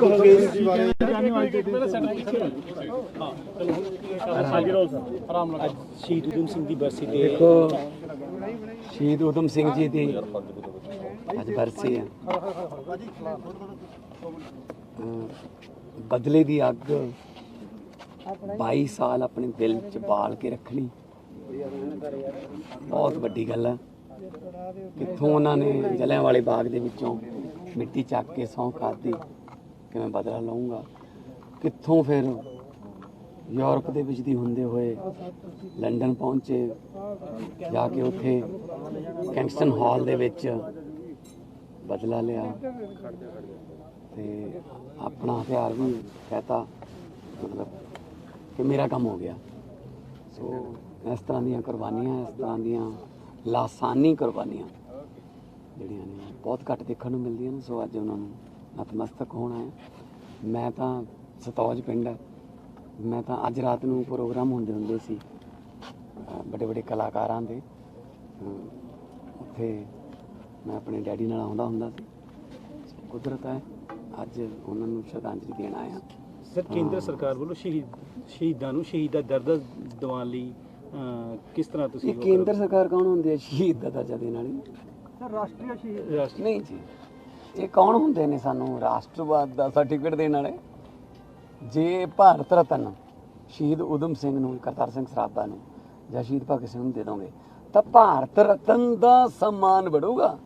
ਕਹੋਗੇ ਅੱਜ ਸ਼ਹੀਦ ਉਦਮ ਸਿੰਘ। ਦੀ ਬਰਸੀ ਤੇ ਦੇਖੋ ਸ਼ਹੀਦ ਉਦਮ ਸਿੰਘ ਜੀ ਦੀ ਅੱਜ ਬਰਸੀ ਹੈ। ਬਦਲੇ ਦੀ ਅੱਗ 22 ਸਾਲ ਆਪਣੇ ਦਿਲ ਚ ਬਾਲ ਕੇ ਰੱਖਣੀ। ਬਹੁਤ ਵੱਡੀ ਗੱਲ ਹੈ। ਕਿੱਥੋਂ ਉਹਨਾਂ ਨੇ ਜਲਿਆਂ ਵਾਲੇ ਬਾਗ ਦੇ ਵਿੱਚੋਂ ਮਿੱਟੀ ਚੱਕ ਕੇ ਸਹੁੰ ਖਾਦੀ ਕਿ ਮੈਂ ਬਦਲਾ ਲਵਾਂਗਾ ਕਿੱਥੋਂ ਫਿਰ ਯੂਰਪ ਦੇ ਵਿੱਚ ਦੀ ਹੁੰਦੇ ਹੋਏ ਲੰਡਨ ਪਹੁੰਚੇ, ਜਾ ਕੇ ਉੱਥੇ ਕੈਂਗਸਟਨ ਹਾਲ ਦੇ ਵਿੱਚ ਬਦਲਾ ਲਿਆ ਤੇ ਆਪਣਾ ਹਥਿਆਰ ਵੀ ਕਹਤਾ, ਮਤਲਬ ਕਿ ਮੇਰਾ ਕੰਮ ਹੋ ਗਿਆ। ਸੋ ਇਸ ਤਰ੍ਹਾਂ ਦੀਆਂ ਕੁਰਬਾਨੀਆਂ, ਇਸ ਤਰ੍ਹਾਂ ਦੀਆਂ ਲਾਸਾਨੀ ਕੁਰਬਾਨੀਆਂ ਜਿਹੜੀਆਂ ਨੇ ਬਹੁਤ ਘੱਟ ਦੇਖਣ ਨੂੰ ਮਿਲਦੀਆਂ ਨੇ, ਸੋ ਅੱਜ ਉਹਨਾਂ ਨੂੰ ਨਤਮਸਤਕ ਹੋਣਾ ਹੈ। ਮੈਂ ਤਾਂ ਸਤੌਜ ਪਿੰਡ ਹੈ ਮੈਂ ਤਾਂ ਅੱਜ ਰਾਤ ਨੂੰ ਪ੍ਰੋਗਰਾਮ ਹੁੰਦੇ ਹੁੰਦੇ ਸੀ ਵੱਡੇ ਵੱਡੇ ਕਲਾਕਾਰਾਂ ਦੇ। ਉੱਥੇ ਮੈਂ ਆਪਣੇ ਡੈਡੀ ਨਾਲ ਆਉਂਦਾ ਹੁੰਦਾ ਸੀ। ਕੁਦਰਤ ਹੈ ਅੱਜ ਉਹਨਾਂ ਨੂੰ ਸ਼ਰਧਾਂਜਲੀ ਦੇਣ ਆਇਆ। ਸਰ ਕੇਂਦਰ ਸਰਕਾਰ ਵੱਲੋਂ ਸ਼ਹੀਦ ਸ਼ਹੀਦਾਂ ਨੂੰ ਸ਼ਹੀਦ ਦਾ ਦਰਦ ਦਿਵਾਉਣ ਲਈ ਕਿਸ ਤਰ੍ਹਾਂ ਤੁਸੀਂ ਕੇਂਦਰ ਸਰਕਾਰ ਕੌਣ ਹੁੰਦੀ ਹੈ ਸ਼ਹੀਦ ਦਾ ਦਰਜਾ ਦੇਣ ਵਾਲੀ? ਰਾਸ਼ਟਰੀ ਸ਼ਹੀਦ। ਨਹੀਂ ਜੀ। ਇਹ ਕੌਣ ਹੁੰਦੇ ਨੇ ਸਾਨੂੰ ਰਾਸ਼ਟਰਵਾਦ ਦਾ ਸਰਟੀਫਿਕੇਟ ਦੇਣ ਵਾਲੇ? ਜੇ ਭਾਰਤ ਰਤਨ ਸ਼ਹੀਦ ਉਦਮ ਸਿੰਘ ਨੂੰ, ਕਰਤਾਰ ਸਿੰਘ ਸਰਾਭਾ ਨੂੰ ਜਾਂ ਸ਼ਹੀਦ ਭਗਤ ਸਿੰਘ ਨੂੰ ਦੇ ਦੋਗੇ, ਤਾਂ ਭਾਰਤ ਰਤਨ ਦਾ ਸਨਮਾਨ ਵਧੂਗਾ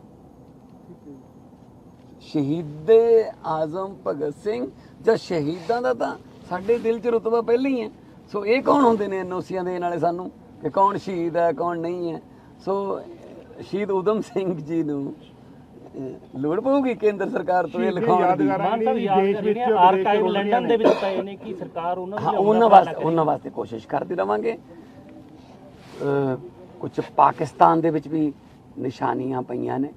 ਸ਼ਹੀਦੇ ਆਜ਼ਮ ਭਗਤ ਸਿੰਘ ਜਾਂ ਸ਼ਹੀਦਾਂ ਦਾ ਤਾਂ ਸਾਡੇ ਦਿਲ 'ਚ ਰੁਤਬਾ ਪਹਿਲਾਂ ਹੀ। ਹੈ ਸੋ ਇਹ ਕੌਣ ਹੁੰਦੇ ਨੇ ਐਨਓਸੀਆਂ ਦੇਣ ਵਾਲੇ ਸਾਨੂੰ? ਕਿ ਕੌਣ ਸ਼ਹੀਦ ਹੈ, ਕੌਣ ਨਹੀਂ ਹੈ? ਸੋ ਸ਼ਹੀਦ ਉਦਮ ਸਿੰਘ ਜੀ ਨੂੰ ਲੋੜ ਪਊਗੀ ਕੇਂਦਰ ਸਰਕਾਰ ਤੋਂ ਇਹ ਲਿਖਾਉਣ ਦੀ? ਮਾਨ ਸਾਹਿਬ ਦੇਸ਼ ਵਿੱਚ ਆਰਕਾਈਵ ਲੰਡਨ ਦੇ ਵਿੱਚ ਪਏ ਨੇ ਕਿ ਸਰਕਾਰ ਉਹਨਾਂ ਹਾਂ ਨੂੰ ਉਹਨਾਂ ਵਾਸਤੇ ਉਹਨਾਂ ਵਾਸਤੇ ਕੋਸ਼ਿਸ਼ ਕਰਦੇ ਰਵਾਂਗੇ। ਕੁਝ ਪਾਕਿਸਤਾਨ ਦੇ ਵਿੱਚ ਵੀ ਨਿਸ਼ਾਨੀਆਂ ਪਈਆਂ ਨੇ।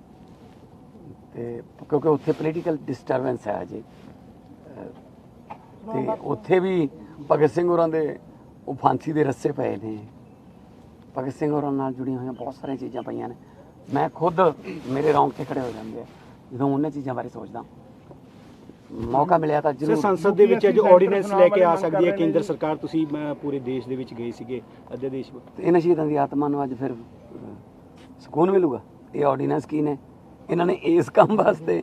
ਤੇ ਕਿਉਂਕਿ ਉੱਥੇ ਪੋਲੀਟੀਕਲ ਡਿਸਟਰਬੈਂਸ ਹੈ ਅਜੇ ਅਹ, ਤੇ ਉੱਥੇ ਵੀ ਭਗਤ ਸਿੰਘ ਹੋਰਾਂ ਦੇ ਉਹ ਫਾਂਸੀ ਦੇ ਰੱਸੇ ਪਏ ਨੇ। ਭਗਤ ਸਿੰਘ ਹੋਰਾਂ ਨਾਲ ਜੁੜੀਆਂ ਹੋਈਆਂ ਬਹੁਤ ਸਾਰੀਆਂ ਚੀਜ਼ਾਂ ਪਈਆਂ ਨੇ। ਮੈਂ ਖੁਦ ਮੇਰੇ ਰੌਂਗਟੇ ਖੜੇ ਹੋ ਜਾਂਦੇ ਆ। ਜਦੋਂ ਉਹਨਾਂ ਚੀਜ਼ਾਂ ਬਾਰੇ ਸੋਚਦਾ ਮੌਕਾ ਮਿਲਿਆ ਤਾਂ ਜ਼ਰੂਰ। ਸੰਸਦ ਦੇ ਵਿੱਚ ਅੱਜ ਆਰਡੀਨੈਂਸ ਲੈ ਕੇ ਆ ਸਕਦੀ ਹੈ ਕੇਂਦਰ ਸਰਕਾਰ। ਤੁਸੀਂ ਮੈਂ ਪੂਰੇ ਦੇਸ਼ ਦੇ ਵਿੱਚ ਗਏ ਸੀਗੇ ਅੱਧੇ ਦੇਸ਼ ਵਿੱਚ। ਇਹਨਾਂ ਸ਼ਹੀਦਾਂ ਦੀ ਆਤਮਾ ਨੂੰ ਅੱਜ ਫਿਰ ਸਕੂਨ ਮਿਲੂਗਾ। ਇਹ ਆਰਡੀਨੈਂਸ ਕੀ ਨੇ? ਇਹਨਾਂ ਨੇ ਇਸ ਕੰਮ ਵਾਸਤੇ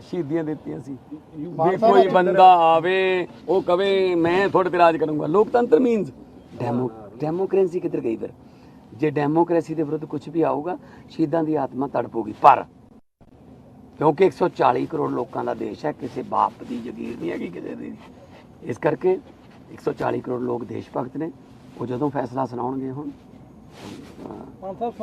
ਸ਼ਹੀਦੀਆਂ ਦਿੱਤੀਆਂ ਸੀ। ਵੀ ਕੋਈ ਬੰਦਾ ਆਵੇ ਉਹ ਕਵੇ ਮੈਂ ਤੁਹਾਡੇ ਤੇ ਰਾਜ ਕਰੂੰਗਾ। ਲੋਕਤੰਤਰ ਮੀਨਸ ਡੈਮੋ ਡੈਮੋਕ੍ਰੇਸੀ ਕਿੱਧਰ ਗਈ ਫਿਰ? ਜੇ ਡੈਮੋਕ੍ਰੇਸੀ ਦੇ ਵਿਰੁੱਧ ਕੁਝ ਵੀ ਆਊਗਾ ਸ਼ਹੀਦਾਂ ਦੀ ਆਤਮਾ ਤੜਪੂਗੀ ਪਰ ਕਿਉਂਕਿ 140 ਕਰੋੜ ਲੋਕਾਂ ਦਾ ਦੇਸ਼ ਹੈ ਕਿਸੇ ਬਾਪ ਦੀ ਜ਼ਗੀਰ ਨਹੀਂ ਹੈਗੀ ਕਿਸੇ ਦੀ। ਇਸ ਕਰਕੇ 140 ਕਰੋੜ ਲੋਕ ਦੇਸ਼ ਭਗਤ ਨੇ ਉਹ ਜਦੋਂ ਫੈਸਲਾ ਸੁਣਾਉਣਗੇ ਹੁਣ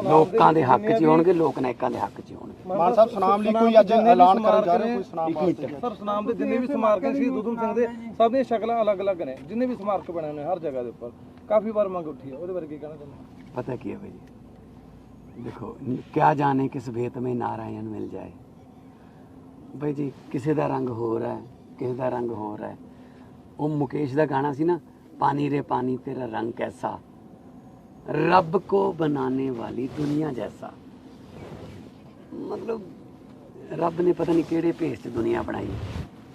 ਲੋਕਾਂ ਦੇ ਹੱਕ 'ਚ ਹੀ ਹੋਣਗੇ ਲੋਕ ਨਾਇਕਾਂ ਦੇ ਹੱਕ 'ਚ ਹੋਣਗੇ। ਮਾਨ ਸਾਹਿਬ ਸੁਨਾਮ ਲਈ ਕੋਈ ਅੱਜ ਐਲਾਨ ਕਰਨ ਜਾ ਰਹੇ ਕੋਈ ਸੁਨਾਮ ਵਾਸਤੇ? ਸਰ ਸੁਨਾਮ ਦੇ ਜਿੰਨੇ ਵੀ ਸਮਾਰਕ ਨੇ ਸ਼ਹੀਦ ਉਦਮ ਸਿੰਘ ਦੇ ਸਭ ਦੀਆਂ ਸ਼ਕਲਾਂ ਅਲੱਗ-ਅਲੱਗ ਨੇ। ਜਿੰਨੇ ਵੀ ਸਮਾਰਕ ਬਣੇ ਨੇ ਹਰ ਜਗ੍ਹਾ ਦੇ ਉੱਪਰ। ਕਾਫੀ ਵਾਰ ਮੰਗ ਉੱਠੀ ਹੈ ਉਹਦੇ ਬਾਰੇ ਕੀ ਕਹਿਣਾ ਚਾਹੁੰਦੇ पता किया भाई देखो, क्या जाने किस भेत में नारायण मिल ਜਾਏ ਭਾਈ ਜੀ ਕਿਸੇ ਦਾ ਰੰਗ ਹੋਰ ਹੈ ਕਿਸੇ ਦਾ ਰੰਗ ਹੋਰ ਹੈ ਉਹ ਮੁਕੇਸ਼ ਦਾ ਗਾਣਾ ਸੀ ਨਾ ਪਾਣੀ ਰੇ ਪਾਣੀ ਤੇਰਾ ਰੰਗ ਕੈਸਾ ਰੱਬ ਕੋ ਬਣਾਉਣੇ ਵਾਲੀ ਦੁਨੀਆ ਜੈਸਾ ਮਤਲਬ ਰੱਬ ਨੇ ਪਤਾ ਨਹੀਂ ਕਿਹੜੇ ਭੇਸ 'ਚ ਦੁਨੀਆ ਬਣਾਈ